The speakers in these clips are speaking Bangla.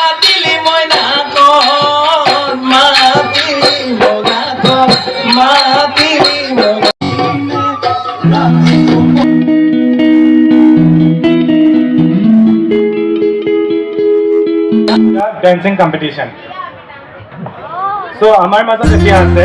মাতিলি ময়না কন ডেন্সিং কম্পিটিশন চ' আমাৰ মাজত এতিয়া আছে।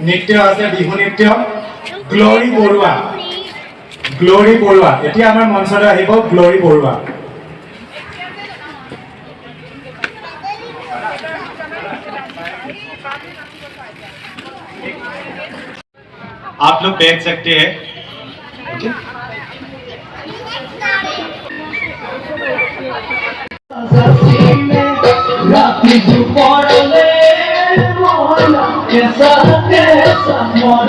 নৃত্য আছে বিহু নৃত্য গ্লৰি বৰুৱা গ্লৰি বৰুৱা এতিয়া আমাৰ মঞ্চলৈ আহিব গ্লৰি বৰুৱা आप लोग देख सकते हैं রাত্রি দুপরলে ময়না কেসা কেসা মরণ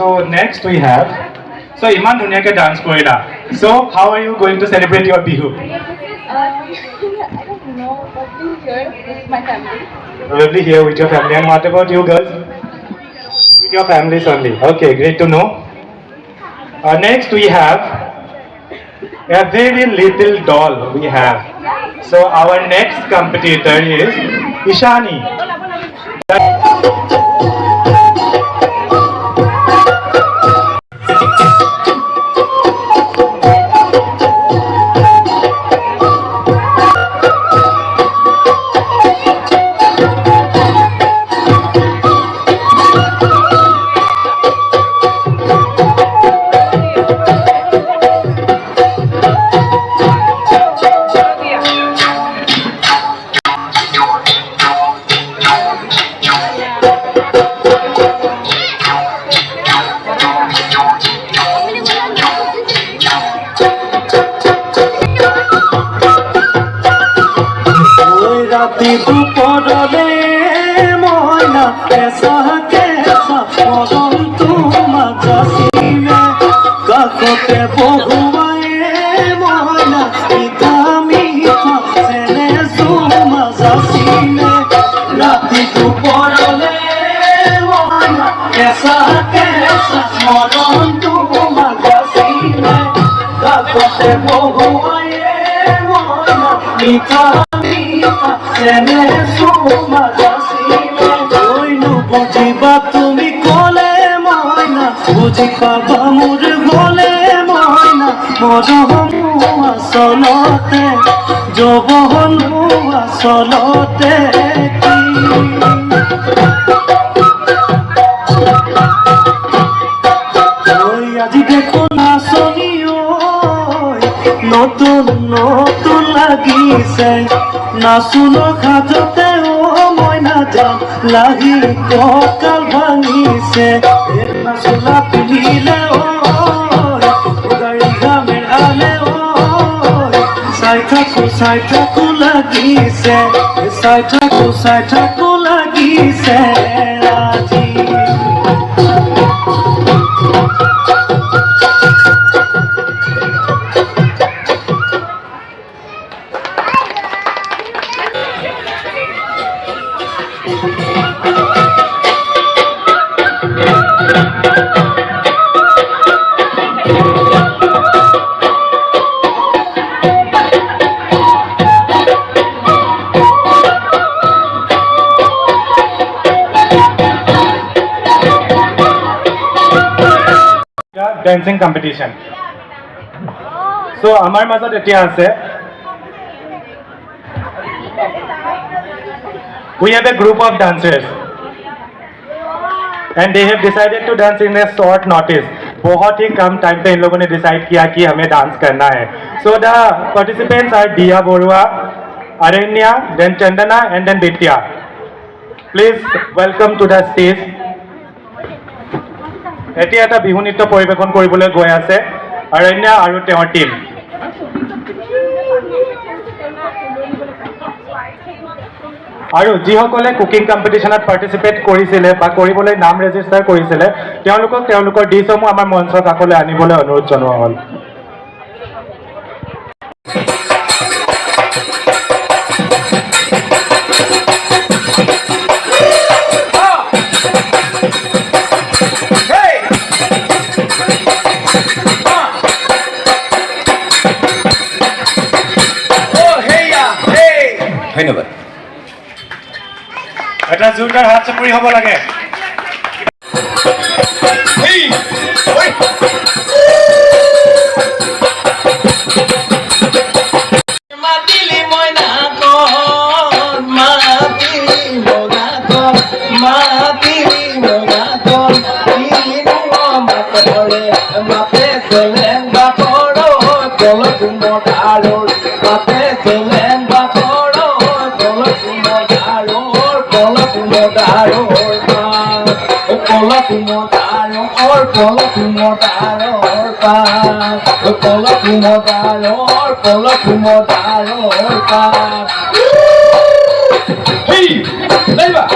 So next we have, so Iman Dunyake dance koila. So how are you going to celebrate your Bihu? Um, I don't know, probably here with my family. Probably here with your family. And what about you girls? With your families only. Okay, great to know. Uh, next we have a very little doll we have. So our next competitor is Ishani. রাতি দুপরলে ময়না কেসা কেসা মরণ তোমার জাসিনে কাকতে বহুয়ায়ে ময়না ইতা মিঠা সেনে সুমা জাসিনে রাতি দুপরলে ময়না কেসা কেসা মরণ তোমার জাসিনে কাকতে বহুয়ায়ে ময়না মিঠা ময়না মরহম আচলতে যবন আচলতে আজি দেখো নাচনি নতুন নতুন লাগিছে। নাচুন খাজতে, ও মইনা যাম লাহি ককাল ভাঙিছে। নাচলা পিন্ধিলে ঐ গাড়ী ঘামেৰ আলে ঐ চাই থাকো চাই থাকো লাগিছে চাই থাকো চাই থাকো লাগিছে ডেন্সিং কম্পিটিশ্যন চ' আমাৰ মাজত এতিয়া আছে We have a group of dancers and they have decided to dance in a short notice. बहुत ही कम टाइम पे इन लोगों ने डिसाइड किया कि हमें डांस करना है सो the participants are Diya Borua Aranya then Chandana and then Ditya please welcome to the stage এতিয়া এটা বিহু নৃত্য পৰিৱেশন কৰিবলৈ গৈ আছে। অৰণ্যা আৰু তেওঁৰ টীম আৰু যিসকলে কুকিং কম্পিটিশ্যনত পাৰ্টিচিপেট কৰিছিলে বা কৰিবলৈ নাম ৰেজিষ্টাৰ কৰিছিলে তেওঁলোকক তেওঁলোকৰ ডিছসমূহ আমাৰ মঞ্চৰ কাষলৈ আনিবলৈ অনুৰোধ জনোৱা হ'ল। ধন্যবাদ। এটা জোৰদাৰ হাত চাপৰি হ'ব লাগে। মাতিলি মইনা কন মাতিলি মইনা কন মাতিলি মইনা calor, por lo como calor, calor. ¡Hey! ¡Ahí va!